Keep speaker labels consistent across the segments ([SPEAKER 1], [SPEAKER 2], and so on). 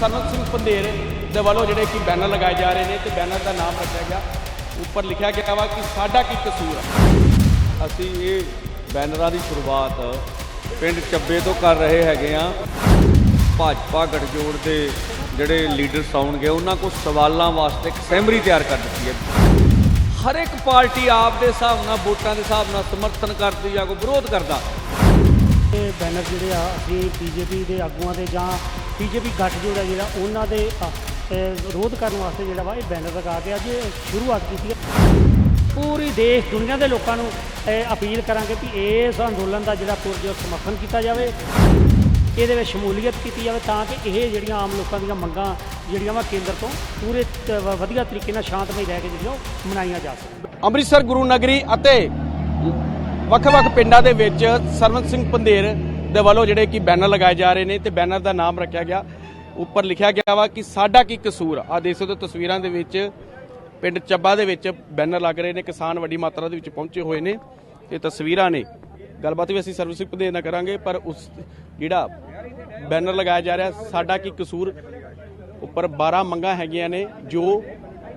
[SPEAKER 1] ਸਰਨਤ ਸਿੰਘ ਪੰਧੇਰ ਦੇ ਵੱਲੋਂ ਜਿਹੜੇ ਕਿ ਬੈਨਰ ਲਗਾਏ ਜਾ ਰਹੇ ਨੇ ਤੇ ਬੈਨਰ ਦਾ ਨਾਮ ਰੱਖਿਆ ਗਿਆ। ਉੱਪਰ ਲਿਖਿਆ ਗਿਆ ਵਾ ਕਿ ਸਾਡਾ ਕੀ ਕਸੂਰ ਆ।
[SPEAKER 2] ਅਸੀਂ ਇਹ ਬੈਨਰਾਂ ਦੀ ਸ਼ੁਰੂਆਤ ਪਿੰਡ ਚੱਬੇ ਤੋਂ ਕਰ ਰਹੇ ਹੈਗੇ ਆ। ਭਾਜਪਾ ਗਠਜੋੜ ਦੇ ਜਿਹੜੇ ਲੀਡਰਸ ਆਉਣਗੇ, ਉਹਨਾਂ ਕੋਲ ਸਵਾਲਾਂ ਵਾਸਤੇ ਇੱਕ ਸੈਮਰੀ ਤਿਆਰ ਕਰ ਦਿੱਤੀ ਹੈ। ਹਰ ਇੱਕ ਪਾਰਟੀ ਆਪ ਦੇ ਹਿਸਾਬ ਨਾਲ, ਵੋਟਾਂ ਦੇ ਹਿਸਾਬ ਨਾਲ ਸਮਰਥਨ ਕਰਦੀ ਆ, ਕੋਈ ਵਿਰੋਧ ਕਰਦਾ।
[SPEAKER 3] ਇਹ ਬੈਨਰ ਜਿਹੜੇ ਆ, ਅਸੀਂ ਬੀਜੇਪੀ ਦੇ ਆਗੂਆਂ ਦੇ ਜਾਂ ਬੀਜੇਪੀ ਗੱਠਜੋੜ ਹੈ ਜਿਹੜਾ ਉਹਨਾਂ ਦੇ ਵਿਰੋਧ ਕਰਨ ਵਾਸਤੇ ਜਿਹੜਾ ਵਾ ਇਹ ਬੈਨਰ ਲਗਾ ਕੇ ਅੱਜ ਸ਼ੁਰੂਆਤ ਕੀਤੀ ਹੈ। ਪੂਰੀ ਦੇਸ਼, ਦੁਨੀਆ ਦੇ ਲੋਕਾਂ ਨੂੰ ਅਪੀਲ ਕਰਾਂਗੇ ਕਿ ਇਸ ਅੰਦੋਲਨ ਦਾ ਜਿਹੜਾ ਪੁਰਜੋਰ ਸਮਰਥਨ ਕੀਤਾ ਜਾਵੇ। ਇਹਦੇ ਵਿੱਚ ਸ਼ਮੂਲੀਅਤ ਕੀਤੀ ਜਾਵੇ ਤਾਂ ਕਿ ਇਹ ਜਿਹੜੀਆਂ ਆਮ ਲੋਕਾਂ ਦੀਆਂ ਮੰਗਾਂ ਜਿਹੜੀਆਂ ਵਾ ਕੇਂਦਰ ਤੋਂ ਪੂਰੇ ਵਧੀਆ ਤਰੀਕੇ ਨਾਲ ਸ਼ਾਂਤਮਈ ਰਹਿ ਕੇ ਜਿਹੜੀਆਂ ਉਹ ਮਨਾਈਆਂ ਜਾ ਸਕਣ।
[SPEAKER 1] ਅੰਮ੍ਰਿਤਸਰ ਗੁਰੂ ਨਗਰੀ ਅਤੇ ਵੱਖ-ਵੱਖ ਪਿੰਡਾਂ ਦੇ ਵਿੱਚ ਸਰਵਨ ਸਿੰਘ ਪੰਧੇਰ ਦੇ ਵੱਲੋਂ ਜਿਹੜੇ ਕਿ ਬੈਨਰ ਲਗਾਏ ਜਾ ਰਹੇ ਨੇ ਤੇ ਬੈਨਰ ਦਾ ਨਾਮ ਰੱਖਿਆ ਗਿਆ। ਉੱਪਰ ਲਿਖਿਆ ਗਿਆ ਵਾ ਕਿ ਸਾਡਾ ਕੀ ਕਸੂਰ ਆ। ਦੇਖ ਸਕਦੇ ਹੋ ਤਸਵੀਰਾਂ ਦੇ ਵਿੱਚ ਪਿੰਡ ਚੱਬਾ ਦੇ ਵਿੱਚ ਬੈਨਰ ਲੱਗ ਰਹੇ ਨੇ। ਕਿਸਾਨ ਵੱਡੀ ਮਾਤਰਾ ਦੇ ਵਿੱਚ ਪਹੁੰਚੇ ਹੋਏ ਨੇ। ਤੇ ਤਸਵੀਰਾਂ ਨੇ। ਗੱਲਬਾਤ ਵੀ ਅਸੀਂ ਸਰਵਨ ਸਿੰਘ ਪੰਧੇਰ ਨਾਲ ਕਰਾਂਗੇ, ਪਰ ਉਸ ਜਿਹੜਾ ਬੈਨਰ ਲਗਾਇਆ ਜਾ ਰਿਹਾ, ਸਾਡਾ ਕੀ ਕਸੂਰ? ਉੱਪਰ 12 ਮੰਗਾਂ ਹੈਗੀਆਂ ਨੇ, ਜੋ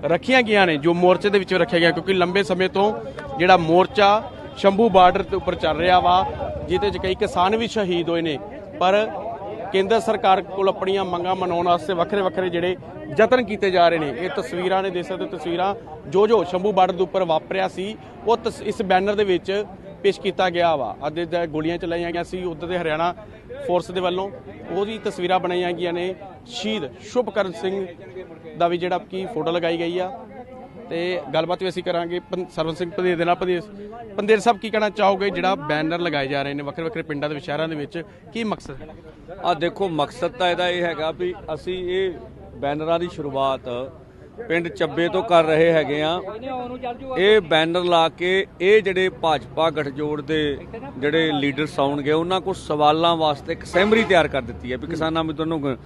[SPEAKER 1] ਰੱਖੀਆਂ ਗਈਆਂ ਨੇ, ਜੋ ਮੋਰਚੇ ਦੇ ਵਿੱਚ ਰੱਖਿਆ ਗਿਆ ਕਿਉਂਕਿ ਲੰਬੇ ਸਮੇਂ ਤੋਂ ਜਿਹੜਾ ਮੋਰਚਾ ਸ਼ੰਭੂ ਬਾਰਡਰ ਦੇ ਉੱਪਰ ਚੱਲ ਰਿਹਾ ਵਾ, ਜਿਹਦੇ 'ਚ ਕਈ ਕਿਸਾਨ ਵੀ ਸ਼ਹੀਦ ਹੋਏ ਨੇ। ਪਰ ਕੇਂਦਰ ਸਰਕਾਰ ਕੋਲ ਆਪਣੀਆਂ ਮੰਗਾਂ ਮਨਾਉਣ ਵਾਸਤੇ ਵੱਖਰੇ ਵੱਖਰੇ ਜਿਹੜੇ ਯਤਨ ਕੀਤੇ ਜਾ ਰਹੇ ਨੇ, ਇਹ ਤਸਵੀਰਾਂ ਨੇ ਦੇਖ ਸਕਦੇ ਹੋ ਤਸਵੀਰਾਂ। ਜੋ ਜੋ ਸ਼ੰਭੂ ਬਾਰਡਰ ਦੇ ਉੱਪਰ ਵਾਪਰਿਆ ਸੀ, ਉਹ ਤਸ- ਇਸ ਬੈਨਰ ਦੇ ਵਿੱਚ ਪੇਸ਼ ਕੀਤਾ ਗਿਆ ਵਾ। ਅੱਜ ਦੇ ਗੋਲੀਆਂ ਚਲਾਈਆਂ ਗਈਆਂ ਸੀ ਉੱਧਰ ਦੇ ਹਰਿਆਣਾ ਫੋਰਸ ਦੇ ਵੱਲੋਂ। ਉਹਦੀ ਤਸਵੀਰਾਂ ਬਣਾਈਆਂ ਗਈਆਂ ਨੇ ਸ਼ਹੀਦ ਸ਼ੁਭਕਰਨ ਸਿੰਘ ਦਾ ਵੀ ਜਿਹੜਾ ਕੀ ਫੋਟੋ ਲਗਾਈ ਗਈ ਆ। ਤੇ ਗੱਲਬਾਤ ਵੀ ਅਸੀਂ ਕਰਾਂਗੇ। ਪੰ- ਸਰਵਨ ਸਿੰਘ ਪੰਦੇਰ ਦੇ ਨਾਲ। ਪੰਦੇਰ ਪੰਦੇਰ ਸਾਹਿਬ, ਕੀ ਕਹਿਣਾ ਚਾਹੋਗੇ? ਜਿਹੜਾ ਬੈਨਰ ਲਗਾਏ ਜਾ ਰਹੇ ਨੇ ਵੱਖਰੇ ਵੱਖਰੇ ਪਿੰਡਾਂ ਦੇ ਸ਼ਹਿਰਾਂ ਦੇ ਵਿੱਚ, ਕੀ ਮਕਸਦ? ਹੈ
[SPEAKER 2] ਆ ਦੇਖੋ, ਮਕਸਦ ਤਾਂ ਇਹਦਾ ਇਹ ਹੈਗਾ ਵੀ ਅਸੀਂ ਇਹ ਬੈਨਰਾਂ ਦੀ ਸ਼ੁਰੂਆਤ ਪਿੰਡ ਚੱਬੇ ਤੋਂ ਕਰ ਰਹੇ ਹੈਗੇ ਆ। ਇਹ ਬੈਨਰ ਲਾ ਕੇ ਇਹ ਜਿਹੜੇ ਭਾਜਪਾ ਗਠਜੋੜ ਦੇ ਜਿਹੜੇ ਲੀਡਰਸ ਆਉਣਗੇ ਉਹਨਾਂ ਕੋਲ ਸਵਾਲਾਂ ਵਾਸਤੇ ਇੱਕ ਸੈਮਰੀ ਤਿਆਰ ਕਰ ਦਿੱਤੀ ਹੈ ਵੀ ਕਿਸਾਨਾਂ ਮਿੱਤਰਾਂ ਨੂੰ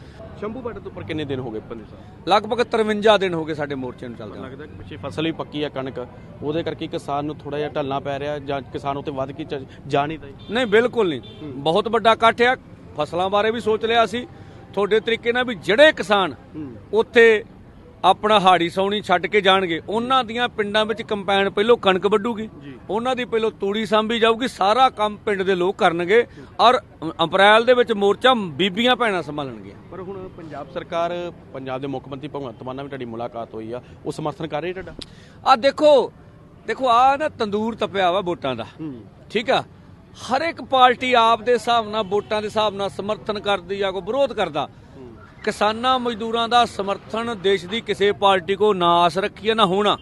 [SPEAKER 1] ਸ਼ੰਭੂ ਬਾਰਡਰ ਤੋਂ ਉੱਪਰ ਕਿੰਨੇ ਦਿਨ ਹੋ ਗਏ ਪੰਦੇਰ ਸਾਹਿਬ?
[SPEAKER 2] ਲਗਭਗ 53 ਦਿਨ ਹੋ ਗਏ ਸਾਡੇ ਮੋਰਚੇ ਨੂੰ ਚੱਲਦੇ
[SPEAKER 1] ਲੱਗਦਾ ਕਿ ਪਿੱਛੇ ਫਸਲ ਵੀ ਪੱਕੀ ਆ ਕਣਕ ਉਹਦੇ ਕਰਕੇ ਕਿਸਾਨ ਨੂੰ ਥੋੜਾ ਜਿਹਾ ਢਲਣਾ ਪੈ ਰਿਹਾ ਜਾਂ ਕਿਸਾਨ ਉੱਤੇ ਵੱਧ ਕੇ ਚ- ਜਾ ਨਹੀਂ
[SPEAKER 2] ਨਹੀਂ ਬਿਲਕੁਲ ਨਹੀਂ। ਬਹੁਤ ਵੱਡਾ ਇਕੱਠ ਆ। ਫਸਲਾਂ ਬਾਰੇ ਵੀ ਸੋਚ ਲਿਆ ਸੀ। ਤੁਹਾਡੇ ਤਰੀਕੇ ਨਾਲ ਵੀ ਜਿਹੜੇ ਕਿਸਾਨ ਉੱਥੇ ਆਪਣਾ ਹਾੜੀ ਸੌਣੀ ਛੱਡ ਕੇ ਜਾਣਗੇ ਉਹਨਾਂ ਦੀਆਂ ਪਿੰਡਾਂ ਵਿੱਚ ਕੰਪੈਨ ਪਹਿਲੋਂ ਕਣਕ ਵੱਢੂਗੀ ਉਹਨਾਂ ਦੀ ਪਹਿਲੋਂ ਤੂੜੀ ਸਾਂਭੀ ਜਾਊਗੀ ਸਾਰਾ ਕੰਮ ਪਿੰਡ ਦੇ ਲੋਕ ਕਰਨਗੇ ਔਰ ਅਪ੍ਰੈਲ ਦੇ ਵਿੱਚ ਮੋਰਚਾ ਬੀਬੀਆਂ ਭੈਣਾਂ ਸੰਭਾਲਣਗੀਆਂ।
[SPEAKER 1] ਪਰ ਹੁਣ ਪੰਜਾਬ ਸਰਕਾਰ ਪੰਜਾਬ ਦੇ ਮੁੱਖ ਮੰਤਰੀ ਭਗਵੰਤ ਮਾਨ ਨਾਲ ਵੀ ਤੁਹਾਡੀ ਮੁਲਾਕਾਤ ਹੋਈ ਆ ਉਹ ਸਮਰਥਨ ਕਰ ਰਹੀ ਤੁਹਾਡਾ?
[SPEAKER 2] ਆ ਦੇਖੋ ਦੇਖੋ ਆ ਨਾ ਤੰਦੂਰ ਤਪਿਆ ਵਾ ਵੋਟਾਂ ਦਾ। ਠੀਕ ਆ? ਹਰ ਇੱਕ ਪਾਰਟੀ ਆਪ ਦੇ ਹਿਸਾਬ ਨਾਲ ਵੋਟਾਂ ਦੇ ਹਿਸਾਬ ਨਾਲ ਸਮਰਥਨ ਕਰਦੀ ਆ ਕੋਈ ਵਿਰੋਧ ਕਰਦਾ। ਕਿਸਾਨਾਂ ਮਜ਼ਦੂਰਾਂ ਦਾ ਸਮਰਥਨ ਦੇਸ਼ ਦੀ ਕਿਸੇ ਪਾਰਟੀ ਕੋ ਨਾ ਆਸ ਰੱਖੀ ਆ ਨਾ ਹੋਣਾ।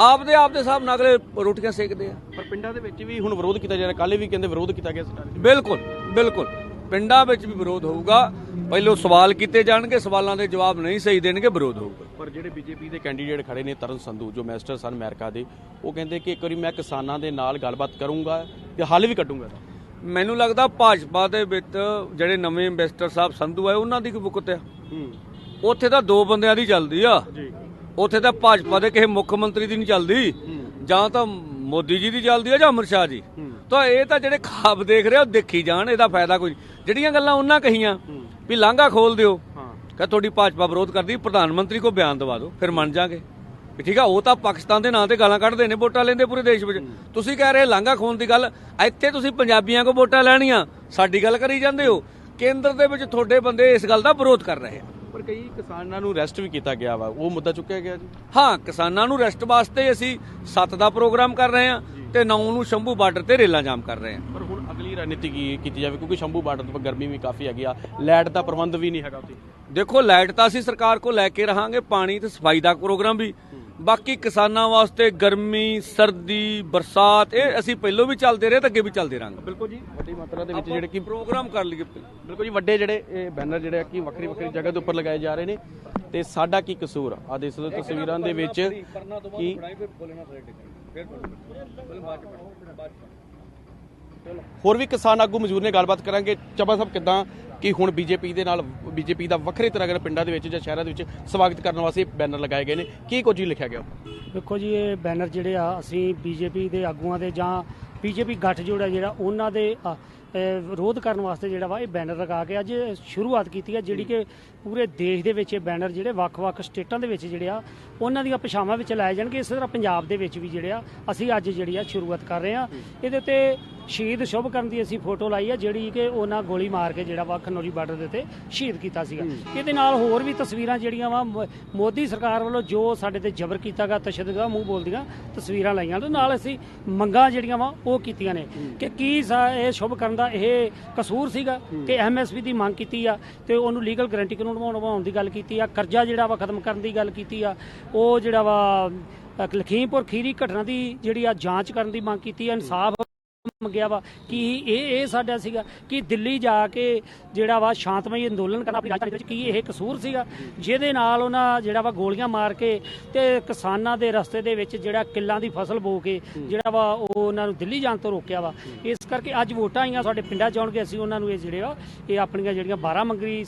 [SPEAKER 2] ਆਪ ਦੇ ਆਪ ਦੇ ਹਿਸਾਬ ਨਾਲ ਅਗਲੇ ਰੋਟੀਆਂ ਸੇਕਦੇ ਆ।
[SPEAKER 1] ਪਰ ਪਿੰਡਾਂ ਦੇ ਵਿੱਚ ਵੀ ਹੁਣ ਵਿਰੋਧ ਕੀਤਾ ਜਾ ਰਿਹਾ। ਕੱਲ੍ਹ ਵੀ ਕਹਿੰਦੇ ਵਿਰੋਧ ਕੀਤਾ ਗਿਆ ਸੀ
[SPEAKER 2] ਬਿਲਕੁਲ ਬਿਲਕੁਲ। ਪਿੰਡਾਂ ਵਿੱਚ ਵੀ ਵਿਰੋਧ ਹੋਊਗਾ। ਪਹਿਲੋਂ ਸਵਾਲ ਕੀਤੇ ਜਾਣਗੇ ਸਵਾਲਾਂ ਦੇ ਜਵਾਬ ਨਹੀਂ ਸਹੀ ਦੇਣਗੇ ਵਿਰੋਧ ਹੋਊਗਾ।
[SPEAKER 1] ਪਰ ਜਿਹੜੇ ਬੀਜੇਪੀ ਦੇ ਕੈਂਡੀਡੇਟ ਖੜੇ ਨੇ ਤਰਨ ਸੰਧੂ ਜੋ ਮੈਸਟਰ ਸਨ ਅਮਰੀਕਾ ਦੇ ਉਹ ਕਹਿੰਦੇ ਕਿ ਇੱਕ ਵਾਰੀ ਮੈਂ ਕਿਸਾਨਾਂ ਦੇ ਨਾਲ ਗੱਲਬਾਤ ਕਰੂੰਗਾ ਤੇ ਹੱਲ ਵੀ ਕੱਢੂੰਗਾ।
[SPEAKER 2] ਮੈਨੂੰ ਲੱਗਦਾ ਭਾਜਪਾ ਦੇ ਵਿੱਚ ਜਿਹੜੇ ਨਵੇਂ ਇਨਵੈਸਟਰ ਸਾਹਿਬ ਸੰਧੂ ਆਏ ਉਹਨਾਂ ਦੀ ਕੀ ਵੁਕਤ ਆ? ਉੱਥੇ ਤਾਂ ਦੋ ਬੰਦਿਆਂ ਦੀ ਚੱਲਦੀ ਆ। ਉੱਥੇ ਤਾਂ ਭਾਜਪਾ ਦੇ ਕਿਸੇ ਮੁੱਖ ਮੰਤਰੀ ਦੀ ਨਹੀਂ ਚੱਲਦੀ। ਜਾਂ ਤਾਂ ਮੋਦੀ ਜੀ ਦੀ ਚੱਲਦੀ ਆ ਜਾਂ ਅਮਰ ਸ਼ਾਹ ਜੀ। ਤਾਂ ਇਹ ਤਾਂ ਜਿਹੜੇ ਖਾਬ ਦੇਖ ਰਹੇ ਉਹ ਦੇਖੀ ਜਾਣ ਇਹਦਾ ਫਾਇਦਾ ਕੋਈ ਜਿਹੜੀਆਂ ਗੱਲਾਂ ਉਹਨਾਂ ਕਹੀਆਂ ਵੀ ਲਾਂਘਾ ਖੋਲ ਦਿਓ। ਕਿ ਤੁਹਾਡੀ ਭਾਜਪਾ ਵਿਰੋਧ ਕਰਦੀ ਪ੍ਰਧਾਨ ਮੰਤਰੀ ਕੋ ਬਿਆਨ ਦਵਾ ਦਿਓ ਫਿਰ ਮੰਨ ਜਾਗੇ। ਠੀਕ ਆ ਉਹ ਤਾਂ ਪਾਕਿਸਤਾਨ ਦੇ ਨਾਂ ਤੇ ਗਾਲਾਂ ਕੱਢਦੇ ਨੇ ਵੋਟਾਂ ਲੈਂਦੇ ਪੂਰੇ ਦੇਸ਼ ਵਿੱਚ। ਤੁਸੀਂ ਕਹਿ ਰਹੇ ਲਾਂਘਾ ਖੋਲ ਦੀ ਗੱਲ ਇੱਥੇ ਤੁਸੀਂ ਪੰਜਾਬੀਆਂ ਕੋ ਵੋਟਾਂ ਲੈਣੀਆਂ ਸਾਡੀ ਗੱਲ ਕਰੀ ਜਾਂਦੇ ਹੋ। ਕੇਂਦਰ ਦੇ ਵਿੱਚ ਤੁਹਾਡੇ ਬੰਦੇ ਇਸ ਗੱਲ ਦਾ ਵਿਰੋਧ ਕਰ ਰਹੇ ਆ।
[SPEAKER 1] ਪਰ ਕਈ ਕਿਸਾਨਾਂ ਨੂੰ ਅਰੈਸਟ ਵੀ ਕੀਤਾ ਗਿਆ ਵਾ ਉਹ ਮੁੱਦਾ ਚੁੱਕਿਆ ਗਿਆ ਜੀ?
[SPEAKER 2] ਹਾਂ ਕਿਸਾਨਾਂ ਨੂੰ ਰੈਸਟ ਵਾਸਤੇ ਅਸੀਂ 7 ਦਾ ਪ੍ਰੋਗਰਾਮ ਕਰ ਰਹੇ ਹਾਂ ਤੇ 9 ਨੂੰ ਸ਼ੰਭੂ ਬਾਰਡਰ ਤੇ ਰੇਲਾਂ ਜਾਮ ਕਰ ਰਹੇ ਹਾਂ।
[SPEAKER 1] ਪਰ ਹੁਣ ਅਗਲੀ ਰਣਨੀਤੀ ਕੀ ਕੀਤੀ ਜਾਵੇ ਕਿਉਂਕਿ ਸ਼ੰਭੂ ਬਾਰਡਰ ਤੋਂ ਗਰਮੀ ਵੀ ਕਾਫੀ ਹੈਗੀ ਆ ਲਾਈਟ ਦਾ ਪ੍ਰਬੰਧ ਵੀ ਨਹੀਂ ਹੈਗਾ ਉੱਥੇ।
[SPEAKER 2] ਦੇਖੋ ਲਾਈਟ ਤਾਂ ਅਸੀਂ ਸਰਕਾਰ ਕੋ ਲੈ ਕੇ ਰਹਾਂਗੇ ਪਾਣੀ ਤੇ ਸਫ਼ਾਈ ਦਾ ਪ੍ਰੋਗਰਾਮ ਵੀ। ਬਾਕੀ ਕਿਸਾਨਾਂ ਵਾਸਤੇ ਗਰਮੀ ਸਰਦੀ ਬਰਸਾਤ ਇਹ ਅਸੀਂ ਪਹਿਲਾਂ ਵੀ ਚੱਲਦੇ ਰਹੇ ਤੇ ਅੱਗੇ ਵੀ ਚੱਲਦੇ ਰਹਾਂਗੇ।
[SPEAKER 1] ਬਿਲਕੁਲ ਜੀ ਵੱਡੀ ਮਾਤਰਾ ਦੇ ਵਿੱਚ ਜਿਹੜੇ ਕਿ
[SPEAKER 2] ਪ੍ਰੋਗਰਾਮ ਕਰ ਲਈਏ।
[SPEAKER 1] ਬਿਲਕੁਲ ਜੀ ਵੱਡੇ ਜਿਹੜੇ ਇਹ ਬੈਨਰ ਜਿਹੜੇ ਆ ਕਿ ਵੱਖਰੀ ਵੱਖਰੀ ਜਗ੍ਹਾ ਦੇ ਉੱਪਰ ਲਗਾਏ ਜਾ ਰਹੇ ਨੇ। ਤੇ ਸਾਡਾ ਕੀ ਕਸੂਰ ਆ? ਦੇਖ ਸਕਦੇ ਤਸਵੀਰਾਂ ਦੇ ਵਿੱਚ ਕਿ ਹੋਰ ਵੀ ਕਿਸਾਨ ਆਗੂ ਮਜ਼ਦੂਰ ਨੇ ਗੱਲਬਾਤ ਕਰਾਂਗੇ। ਚਬਾ ਸਾਹਿਬ, ਕਿਦਾਂ? ਕਿ ਹੁਣ ਬੀਜੇਪੀ ਦੇ ਨਾਲ, ਬੀਜੇਪੀ ਦਾ ਵੱਖਰੇ ਤਰ੍ਹਾਂ ਦੇ ਪਿੰਡਾਂ ਦੇ ਵਿੱਚ ਜਾਂ ਸ਼ਹਿਰਾਂ ਦੇ ਵਿੱਚ ਸਵਾਗਤ ਕਰਨ ਵਾਸਤੇ ਬੈਨਰ ਲਗਾਏ ਗਏ ਨੇ, ਕੀ ਕੁਝ ਹੀ ਲਿਖਿਆ ਗਿਆ?
[SPEAKER 3] ਦੇਖੋ ਜੀ, ਇਹ ਬੈਨਰ ਜਿਹੜੇ ਆ, ਅਸੀਂ ਬੀਜੇਪੀ ਦੇ ਆਗੂਆਂ ਦੇ ਜਾਂ ਬੀਜੇਪੀ ਗੱਠਜੋੜ ਆ ਜਿਹੜਾ, ਉਹਨਾਂ ਦੇ ਵਿਰੋਧ ਕਰਨ ਵਾਸਤੇ ਜਿਹੜਾ ਵਾ, ਇਹ ਬੈਨਰ ਲਗਾ ਕੇ ਅੱਜ ਸ਼ੁਰੂਆਤ ਕੀਤੀ ਹੈ ਜਿਹੜੀ ਕਿ ਪੂਰੇ ਦੇਸ਼ ਦੇ ਵਿੱਚ ਇਹ ਬੈਨਰ ਜਿਹੜੇ ਵੱਖ-ਵੱਖ ਸਟੇਟਾਂ ਦੇ ਵਿੱਚ ਜਿਹੜੇ ਆ, ਉਹਨਾਂ ਦੀਆਂ ਪਛਾਵਾਂ ਵਿੱਚ ਲਾਏ ਜਾਣਗੇ। ਇਸੇ ਤਰ੍ਹਾਂ ਪੰਜਾਬ ਦੇ ਵਿੱਚ ਵੀ ਜਿਹੜੇ ਆ, ਅਸੀਂ ਅੱਜ ਜਿਹੜੀ ਆ, ਸ਼ੁਰੂਆਤ ਕਰ ਰਹੇ ਆ। ਇਹਦੇ ਤੇ ਸ਼ਹੀਦ ਸ਼ੁਭ ਕਰਨ ਦੀ ਅਸੀਂ ਫੋਟੋ ਲਾਈ ਆ ਜਿਹੜੀ ਕਿ ਉਹਨਾਂ ਗੋਲੀ ਮਾਰ ਕੇ ਜਿਹੜਾ ਵਾ ਖਨੌਰੀ ਬਾਰਡਰ ਦੇ ਉੱਤੇ ਸ਼ਹੀਦ ਕੀਤਾ ਸੀਗਾ। ਇਹਦੇ ਨਾਲ ਹੋਰ ਵੀ ਤਸਵੀਰਾਂ ਜਿਹੜੀਆਂ ਵਾ ਮੋਦੀ ਸਰਕਾਰ ਵੱਲੋਂ ਜੋ ਸਾਡੇ ਤੇ ਜ਼ਬਰ ਕੀਤਾਗਾ ਤਸ਼ੱਦਦ ਦਾ ਮੂੰਹ ਬੋਲਦੀਆਂ ਤਸਵੀਰਾਂ ਲਾਈਆਂ। ਤੇ ਨਾਲ ਅਸੀਂ ਮੰਗਾਂ ਜਿਹੜੀਆਂ ਵਾ ਉਹ ਕੀਤੀਆਂ ਨੇ ਕਿ ਕੀ ਇਹ ਸ਼ੁਭ ਕਰਨ ਦਾ ਇਹ ਕਸੂਰ ਸੀਗਾ ਕਿ ਐਮਐਸਪੀ ਦੀ ਮੰਗ ਕੀਤੀ ਆ ਤੇ ਉਹਨੂੰ ਲੀਗਲ ਗਾਰੰਟੀ ਕਾਨੂੰਨ ਬਣਾਉਣ ਦੀ ਗੱਲ ਕੀਤੀ ਆ ਕਰਜ਼ਾ ਜਿਹੜਾ ਵਾ ਖਤਮ ਕਰਨ ਦੀ ਗੱਲ ਕੀਤੀ ਆ ਉਹ ਜਿਹੜਾ ਵਾ ਲਖੀਮਪੁਰ ਖੀਰੀ ਘਟਨਾ ਦੀ ਜਿਹੜੀ ਆ ਜਾਂਚ ਕਰਨ ਦੀ ਮੰਗ ਕੀਤੀ ਆ ਇਨਸਾਫ ਮੰਗਿਆ ਵਾ ਕਿ ਇਹ ਇਹ ਸਾਡਾ ਸੀਗਾ ਕਿ ਦਿੱਲੀ ਜਾ ਕੇ ਜਿਹੜਾ ਵਾ ਸ਼ਾਂਤਮਈ ਅੰਦੋਲਨ ਕਰਨਾ ਆਪਣੀ ਰਾਜਧਾਨੀ ਵਿੱਚ, ਕੀ ਇਹ ਕਸੂਰ ਸੀਗਾ? ਜਿਹਦੇ ਨਾਲ ਉਹਨਾਂ ਜਿਹੜਾ ਵਾ ਗੋਲੀਆਂ ਮਾਰ ਕੇ ਤੇ ਕਿਸਾਨਾਂ ਦੇ ਰਸਤੇ ਦੇ ਵਿੱਚ ਜਿਹੜਾ ਕਿੱਲਾਂ ਦੀ ਫਸਲ ਬੋ ਕੇ ਜਿਹੜਾ ਵਾ ਉਹ ਉਹਨਾਂ ਨੂੰ ਦਿੱਲੀ ਜਾਣ ਤੋਂ ਰੋਕਿਆ ਵਾ। ਇਸ ਕਰਕੇ ਅੱਜ ਵੋਟਾਂ ਆਈਆਂ, ਸਾਡੇ ਪਿੰਡਾਂ 'ਚ ਆਉਣਗੇ, ਅਸੀਂ ਉਹਨਾਂ ਨੂੰ ਇਹ ਜਿਹੜੇ ਵਾ ਇਹ ਆਪਣੀਆਂ ਜਿਹੜੀਆਂ 12 ਮੰਗਰੀ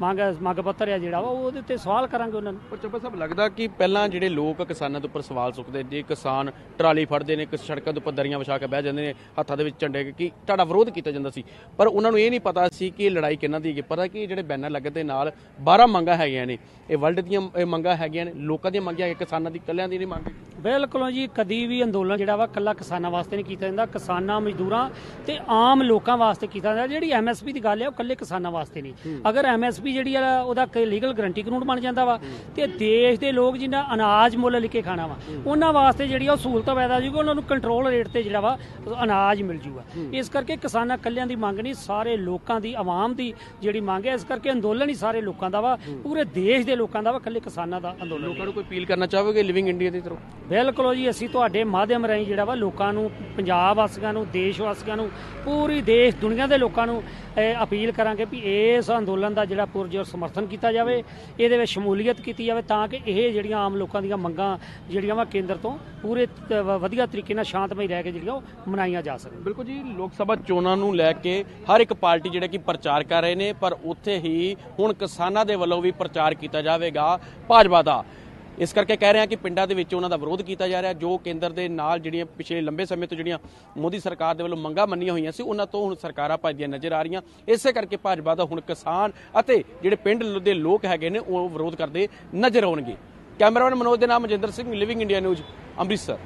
[SPEAKER 3] ਮੰਗ ਮੰਗ ਪੱਤਰ ਆ ਜਿਹੜਾ ਵਾ ਉਹਦੇ ਤੇ ਸਵਾਲ ਕਰਾਂਗੇ ਉਹਨਾਂ ਨੂੰ।
[SPEAKER 1] ਪਰ ਚੱਬਾ ਸਾਹਿਬ, ਲੱਗਦਾ ਕਿ ਪਹਿਲਾਂ ਜਿਹੜੇ ਲੋਕ ਕਿਸਾਨਾਂ ਦੇ ਉੱਪਰ ਸਵਾਲ ਚੁੱਕਦੇ ਜੇ ਕਿਸਾਨ ਟਰਾਲੀ ਫੜਦੇ ਨੇ ਕਿ ਸੜਕਾਂ ਦੇ ਉੱਪਰ ਦਰੀਆਂ ਵਿਛਾ ਕੇ ਬਹਿ ਜਾਂਦੇ ਨੇ ਹੱਥਾਂ ਦੇ ਵਿੱਚ ਝੰਡੇ ਕਿ ਤੁਹਾਡਾ ਵਿਰੋਧ ਕੀਤਾ ਜਾਂਦਾ ਸੀ। ਪਰ ਉਹਨਾਂ ਨੂੰ ਇਹ ਨਹੀਂ ਪਤਾ ਸੀ ਕਿ ਇਹ ਲੜਾਈ ਕਿਹਨਾਂ ਦੀ ਹੈ। ਪਤਾ ਕਿ ਜਿਹੜੇ ਬੈਨਰ ਲੱਗੇ ਦੇ ਨਾਲ 12 ਮੰਗਾਂ ਹੈਗੀਆਂ ਨੇ। ਇਹ ਵਰਲਡ ਦੀਆਂ ਇਹ ਮੰਗਾਂ ਹੈਗੀਆਂ ਨੇ। ਲੋਕਾਂ ਦੀਆਂ ਮੰਗਾਂ ਹੈਗੀਆਂ ਕਿਸਾਨਾਂ ਦੀ ਕੱਲਿਆਂ ਦੀ ਨਹੀਂ ਮੰਗ
[SPEAKER 3] ਬਿਲਕੁਲ ਜੀ ਕਦੀ ਵੀ ਅੰਦੋਲਨ ਜਿਹੜਾ ਵਾ ਕੱਲਾ ਕਿਸਾਨਾਂ ਵਾਸਤੇ ਨਹੀਂ ਕੀਤਾ ਜਾਂਦਾ। ਕਿਸਾਨਾਂ ਮਜ਼ਦੂਰਾਂ ਤੇ ਆਮ ਲੋਕਾਂ ਵਾਸਤੇ ਕੀਤਾ ਜਾਂਦਾ। ਜਿਹੜੀ ਐਮਐਸਪੀ ਦੀ ਗੱਲ ਹੈ ਉਹ ਕੱਲੇ ਕਿਸਾਨਾਂ ਵਾਸਤੇ ਨਹੀਂ। ਅਗਰ ਐਮਐਸਪੀ ਜਿਹੜੀ ਆ ਉਹਦਾ ਲੀਗਲ ਗਾਰੰਟੀ ਕਾਨੂੰਨ ਬਣ ਜਾਂਦਾ ਵਾ ਤੇ ਦੇਸ਼ ਦੇ ਲੋਕ ਜਿਨ੍ਹਾਂ ਅਨਾਜ ਮੁੱਲ ਲੈ ਕੇ ਖਾਣਾ ਵਾ ਉਹਨਾਂ ਵਾਸਤੇ ਜਿਹੜੀ ਆ ਉਹ ਸਹੂਲਤ ਪੈਦਾ ਹੋ ਜੂਗੀ ਉਹਨਾਂ ਨੂੰ ਕੰਟਰੋਲ ਰੇਟ ਤੇ ਜਿਹੜਾ ਵਾ ਅਨਾਜ ਮਿਲ ਜੂਗਾ। ਇਸ ਕਰਕੇ ਕਿਸਾਨਾਂ ਕੱਲਿਆਂ ਦੀ ਮੰਗ ਨਹੀਂ ਸਾਰੇ ਲੋਕਾਂ ਦੀ ਆਵਾਮ ਦੀ ਜਿਹੜੀ ਮੰਗ ਹੈ ਇਸ ਕਰਕੇ ਅੰਦੋਲਨ ਹੀ ਸਾਰੇ ਲੋਕਾਂ ਦਾ ਵਾ ਪੂਰੇ ਦੇਸ਼ ਦੇ ਲੋਕਾਂ ਦਾ ਵਾ ਕੱਲੇ ਕਿਸਾਨਾਂ ਦਾ ਅੰਦੋਲਨ।
[SPEAKER 1] ਲੋਕਾਂ ਨੂੰ ਕੋਈ ਅਪੀਲ ਕਰਨਾ ਚਾਹੋਗੇ ਲਿਵਿੰਗ ਇੰਡੀਆ ਦੀ ਤਰਫ?
[SPEAKER 3] ਬਿਲਕੁਲ ਜੀ ਅਸੀਂ ਤੁਹਾਡੇ ਮਾਧਿਅਮ ਰਾਹੀਂ ਜਿਹੜਾ ਵਾ ਲੋਕਾਂ ਨੂੰ ਪੰਜਾਬ ਵਾਸੀਆਂ ਨੂੰ ਦੇਸ਼ ਵਾਸੀਆਂ ਨੂੰ ਪੂਰੀ ਦੇਸ਼ ਦੁਨੀਆ ਦੇ ਲੋਕਾਂ ਨੂੰ ਅਪੀਲ ਕਰਾਂਗੇ ਵੀ ਇਸ ਅੰਦੋਲਨ ਦਾ ਜਿਹੜਾ ਪੁਰਜੋਰ ਸਮਰਥਨ ਕੀਤਾ ਜਾਵੇ ਇਹਦੇ ਵਿੱਚ ਸ਼ਮੂਲੀਅਤ ਕੀਤੀ ਜਾਵੇ ਤਾਂ ਕਿ ਇਹ ਜਿਹੜੀਆਂ ਆਮ ਲੋਕਾਂ ਦੀਆਂ ਮੰਗਾਂ ਜਿਹੜੀਆਂ ਵਾ ਕੇਂਦਰ ਤੋਂ ਪੂਰੇ ਵਧੀਆ ਤਰੀਕੇ ਨਾਲ ਸ਼ਾਂਤਮਈ ਰਹਿ ਕੇ ਜਿਹੜੀਆਂ ਉਹ ਮਨਾਈਆਂ ਜਾ ਸਕਣ
[SPEAKER 1] ਬਿਲਕੁਲ ਜੀ, ਲੋਕ ਸਭਾ ਚੋਣਾਂ ਨੂੰ ਲੈ ਕੇ ਹਰ ਇੱਕ ਪਾਰਟੀ ਜਿਹੜੇ ਕਿ ਪ੍ਰਚਾਰ ਕਰ ਰਹੇ ਨੇ, ਪਰ ਉੱਥੇ ਹੀ ਹੁਣ ਕਿਸਾਨਾਂ ਦੇ ਵੱਲੋਂ ਵੀ ਪ੍ਰਚਾਰ ਕੀਤਾ ਜਾਵੇਗਾ ਭਾਜਪਾ ਦਾ। ਇਸ ਕਰਕੇ ਕਹਿ ਰਹੇ ਹਾਂ ਕਿ ਪਿੰਡਾਂ ਦੇ ਵਿੱਚ ਉਹਨਾਂ ਦਾ ਵਿਰੋਧ ਕੀਤਾ ਜਾ ਰਿਹਾ, ਜੋ ਕੇਂਦਰ ਦੇ ਨਾਲ ਜਿਹੜੀਆਂ ਪਿਛਲੇ ਲੰਬੇ ਸਮੇਂ ਤੋਂ ਜਿਹੜੀਆਂ ਮੋਦੀ ਸਰਕਾਰ ਦੇ ਵੱਲੋਂ ਮੰਗਾਂ ਮੰਨੀਆਂ ਹੋਈਆਂ ਸੀ, ਉਹਨਾਂ ਤੋਂ ਹੁਣ ਸਰਕਾਰਾਂ ਭੱਜਦੀਆਂ ਨਜ਼ਰ ਆ ਰਹੀਆਂ। ਇਸੇ ਕਰਕੇ ਭਾਜਪਾ ਦਾ ਹੁਣ ਕਿਸਾਨ ਅਤੇ ਜਿਹੜੇ ਪਿੰਡ ਦੇ ਲੋਕ ਹੈਗੇ ਨੇ, ਉਹ ਵਿਰੋਧ ਕਰਦੇ ਨਜ਼ਰ ਆਉਣਗੇ। ਕੈਮਰਾਮੈਨ ਮਨੋਜ ਦੇ ਨਾਮ Manjinder Singh living India news Amritsar.